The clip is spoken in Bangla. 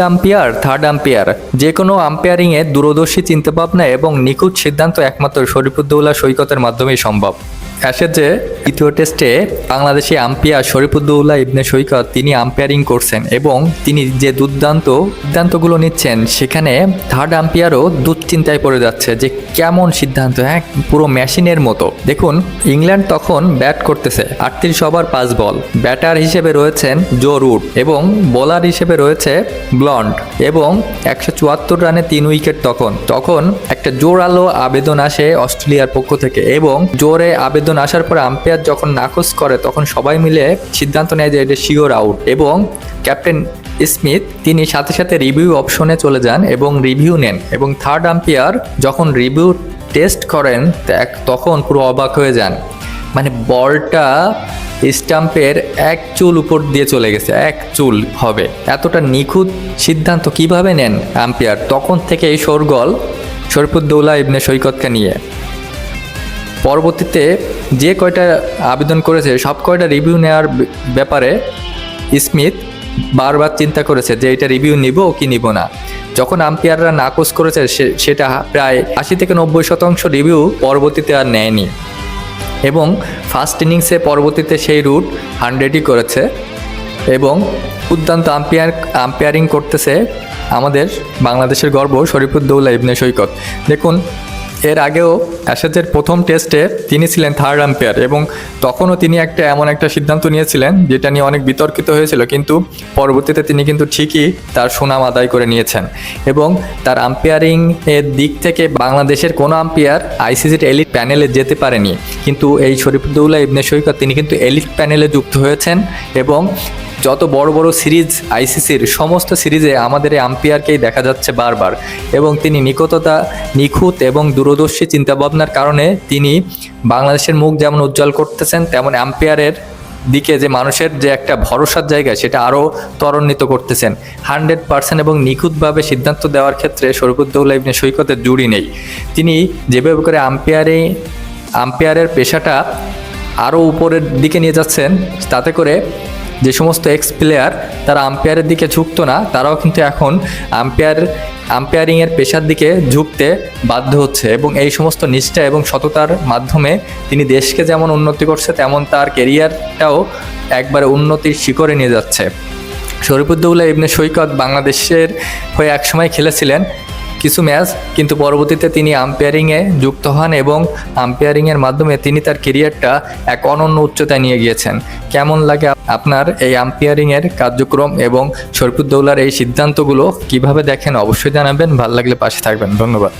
আম্পায়ার থার্ড আম্পায়ার যে কোনো আম্পায়ারিংয়ে দূরদর্শী চিন্তাভাবনা এবং নিখুঁত সিদ্ধান্ত একমাত্র শরীফুদ্দৌলা সৈকতের মাধ্যমেই সম্ভব। অ্যাশেজে দ্বিতীয় টেস্টে বাংলাদেশি আম্পায়ার শরীফুদ্দৌলা ইবনে সৈকত তিনি আম্পায়ারিং করছেন এবং তিনি যে দুর্দান্ত সিদ্ধান্তগুলো নিচ্ছেন, সেখানে থার্ড আম্পায়ারও দুশ্চিন্তায় পড়ে যাচ্ছে যে কেমন সিদ্ধান্ত হ্যাঁ পুরো মেশিনের মতো। দেখুন, ইংল্যান্ড তখন ব্যাট করতেছে, আটত্রিশ ওভার পাঁচ বল ব্যাটার হিসেবে রয়েছেন জো রুট এবং বোলার হিসেবে রয়েছে ব্লন্ড এবং একশো চুয়াত্তর রানে তিন উইকেট তখন। তখন একটা জোরালো আবেদন আসে অস্ট্রেলিয়ার পক্ষ থেকে এবং জোরে আবেদন আসার পর আম্পায়ার যখন নাকচ করে, তখন সবাই মিলে সিদ্ধান্ত নেয় যে এটা শিওর আউট এবং ক্যাপ্টেন স্মিথ, তিনি সাথে সাথে রিভিউ অপশনে চলে যান এবং রিভিউ নেন এবং থার্ড আম্পায়ার যখন রিভিউ টেস্ট করেন তখন পুরো অবাক হয়ে যান। মানে বলটা স্টাম্পের এক চুল উপর দিয়ে চলে গেছে, এক চুল হবে। এতটা নিখুঁত সিদ্ধান্ত কীভাবে নেন আম্পায়ার? তখন থেকে এই শোরগোল, শরীফুদ্দৌলা, ইবনে সৈকতকে নিয়ে। পরবর্তীতে যে কয়টা আবেদন করেছে, সব কয়টা রিভিউ নেওয়ার ব্যাপারে স্মিথ বারবার চিন্তা করেছে যে এটা রিভিউ নিব কি নিব না। যখন আম্পায়াররা নাকচ করেছে সেটা প্রায় আশি থেকে নব্বই শতাংশ রিভিউ পরবর্তীতে আর নেয়নি। এবং ফার্স্ট ইনিংসে পরবর্তীতে সেই রুট হান্ড্রেডই করেছে। এবং দুর্দান্ত আম্পায়ার, আম্পায়ারিং করতেছে আমাদের বাংলাদেশের গর্ব শরীফুদ্দৌলা ইবনে সৈকত। দেখুন এর আগেও অ্যাশেজের প্রথম টেস্টে তিনি ছিলেন থার্ড আম্পায়ার এবং তখনও তিনি একটা এমন একটা সিদ্ধান্ত নিয়েছিলেন যেটা নিয়ে অনেক বিতর্কিত হয়েছিল, কিন্তু পরবর্তীতে তিনি কিন্তু ঠিকই তার সুনাম আদায় করে নিয়েছেন এবং তার আম্পায়ারিং এর দিক থেকে বাংলাদেশের কোনো আম্পায়ার আইসিসির এলিট প্যানেলে যেতে পারেনি। কিন্তু এই শরীফুদ্দৌলা, ইবনে সৈকত তিনি কিন্তু এলিট প্যানেলে যুক্ত হয়েছেন এবং যত বড় বড় সিরিজ আইসিসির সমস্ত সিরিজে আমাদের এই আম্পায়ারকেই দেখা যাচ্ছে বারবার। এবং তিনি নিকটতা, নিখুঁত এবং দূরদর্শী চিন্তাভাবনার কারণে তিনি বাংলাদেশের মুখ যেমন উজ্জ্বল করতেছেন, তেমন আম্পায়ারের দিকে যে মানুষের যে একটা ভরসার জায়গা, সেটা আরও ত্বরান্বিত করতেছেন। হান্ড্রেড পার্সেন্ট এবং নিখুঁতভাবে সিদ্ধান্ত দেওয়ার ক্ষেত্রে শরীফুদ্দৌলা ইবনে সৈকতের জুড়ি নেই। তিনি যেভাবে করে আম্পায়ারে, আম্পায়ারের পেশাটা আরও উপরের দিকে নিয়ে যাচ্ছেন, তাতে করে যে সমস্ত এক্স প্লেয়ার তারা আম্পায়ারের দিকে ঝুঁকতো না, তারাও কিন্তু এখন আম্পায়ার আম্পায়ারিংয়ের পেশার দিকে ঝুঁকতে বাধ্য হচ্ছে এবং এই সমস্ত নিষ্ঠা এবং সততার মাধ্যমে তিনি দেশকে যেমন উন্নতি করছে, তেমন তার কেরিয়ারটাও একবারে উন্নতির শিখরে নিয়ে যাচ্ছে। শরীফুদ্দৌলা, ইবনে সৈকত বাংলাদেশের হয়ে একসময় খেলেছিলেন। কিছু ম্যাচ, কিন্তু পরবর্তীতে তিনি আম্পায়ারিংয়ে যুক্ত হন এবং আম্পায়ারিংয়ের মাধ্যমে তিনি তার কেরিয়ারটা এক অনন্য উচ্চতায় নিয়ে গিয়েছেন। কেমন লাগে আপনার এই আম্পায়ারিংয়ের কার্যক্রম এবং শরীফুদ্দৌলার এই সিদ্ধান্তগুলো? কীভাবে দেখেন? অবশ্যই জানাবেন। ভালো লাগলে পাশে থাকবেন। ধন্যবাদ।